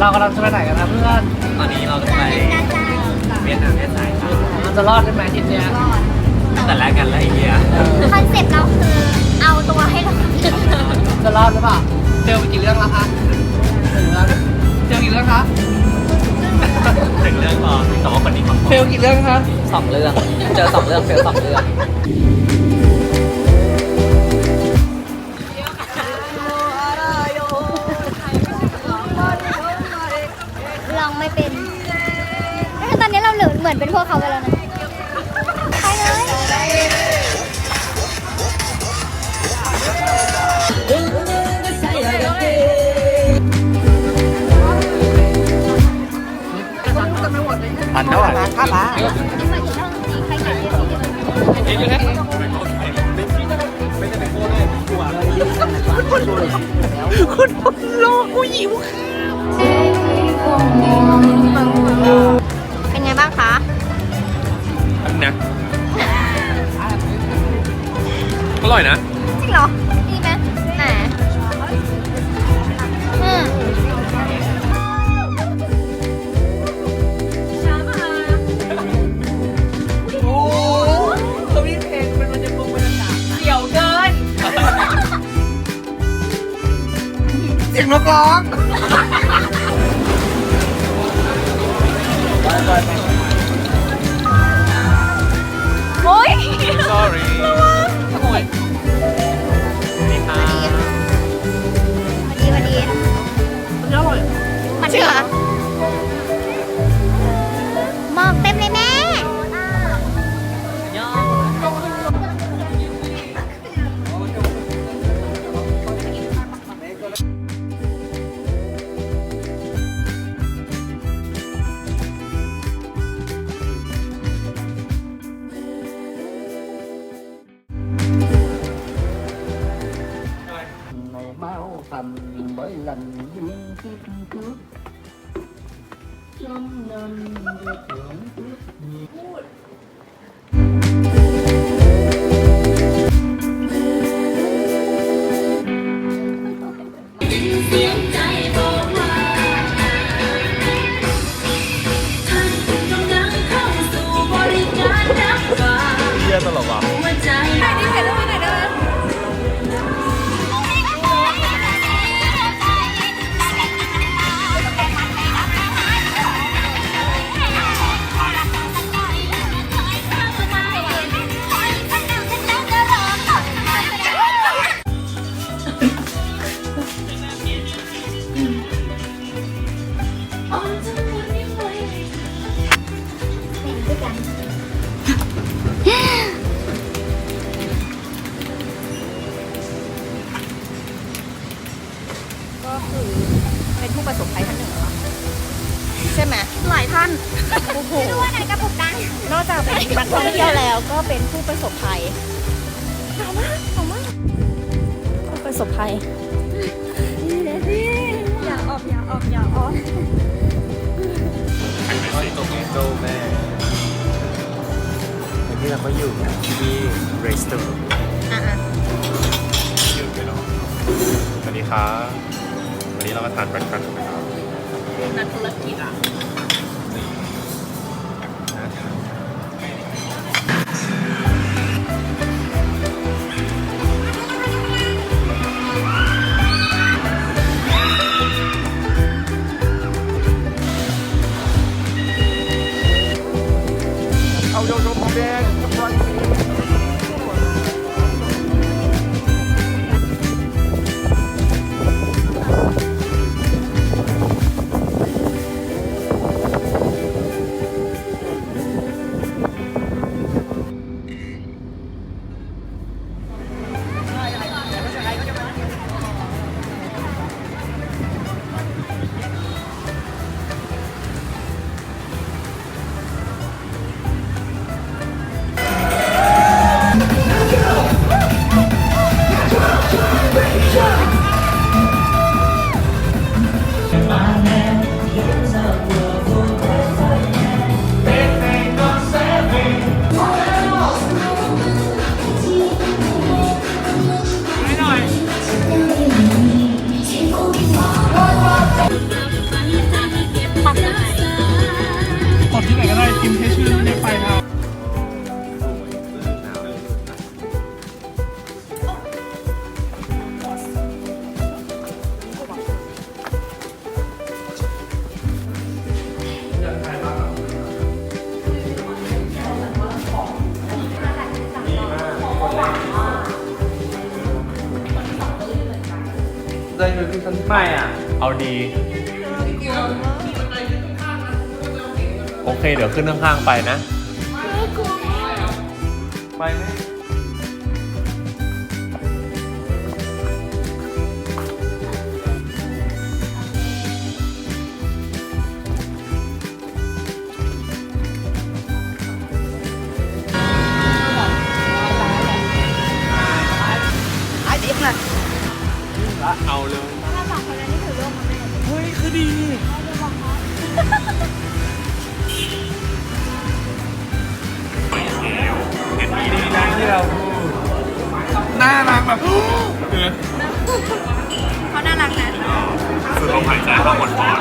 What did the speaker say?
เรากำลังจะไปไหนกันนะเพื่อนตอนนี้เราจะไปเวียดนามแม่สายครับมันจะรอดได้ไหมทริปเนี้ยตั้งแต่แรกกันแล้วไอ้เหี้ยคอนเซ็ปต์เราคือเอาตัวให้รอดจะรอดหรือเปล่าเจอไปกี่เรื่องแล้วคะหนึ่งเรื่องเจอกี่เรื่องคะถึงเรื่องพอแต่ว่าคนนี้เขาเฟลกี่เรื่องคะสองเรื่อง เจอสองเรื่องเจอสองเรื่อง แล้วตอนนี้เราเหลือเหมือนเป็นพวกเขาไปแล้วนะไปเลยทันเท่าไหร่ครเห็นบ้างเป็นไงบ้างคะ นะ อร่อยนะ จริงเหรอดีไหมไหนอืมโอ้ตัวนี้เพลงมันมันจะปรุงบรรยากาศเสี่ยวเกิน เสียงนกร้อง bao tầm bởi lần duyên kiếp trước trong nên về thưởng trước nhiều ตลกว่ะ ไหมหลายท่านโอ้โหรู้ว่าไหนกระปุกดังนอกจากเป็นนักท่องเที่ยวแล้วก็เป็นผู้ประสบภัยหนาวมากหนาวมากผู้ประสบภัยอย่าออกอย่าออกอย่าออกเป็นโตเกียวแม่วันนี้เราก็อยู่ที่รีสตูอะอยู่ไปเนาะสวัสดีครับวันนี้เรามาทานแบรคฟาสต์นะครับ นักธุรกิจอะน่าทานเอาโยโย่ของแดง เลยที่ฉันไม่อะ เอาดี โอเค เดี๋ยวขึ้นข้างๆไปนะไปไหมาเลย ถ้าสองคนนั้นนี่ถือร่มมาแม่เฮ้ยคือดี เห็นมีดีนะที่เราพูดน่ารักแบบเขาน่ารักนะ สุดลมหายใจเข้าหมดปอด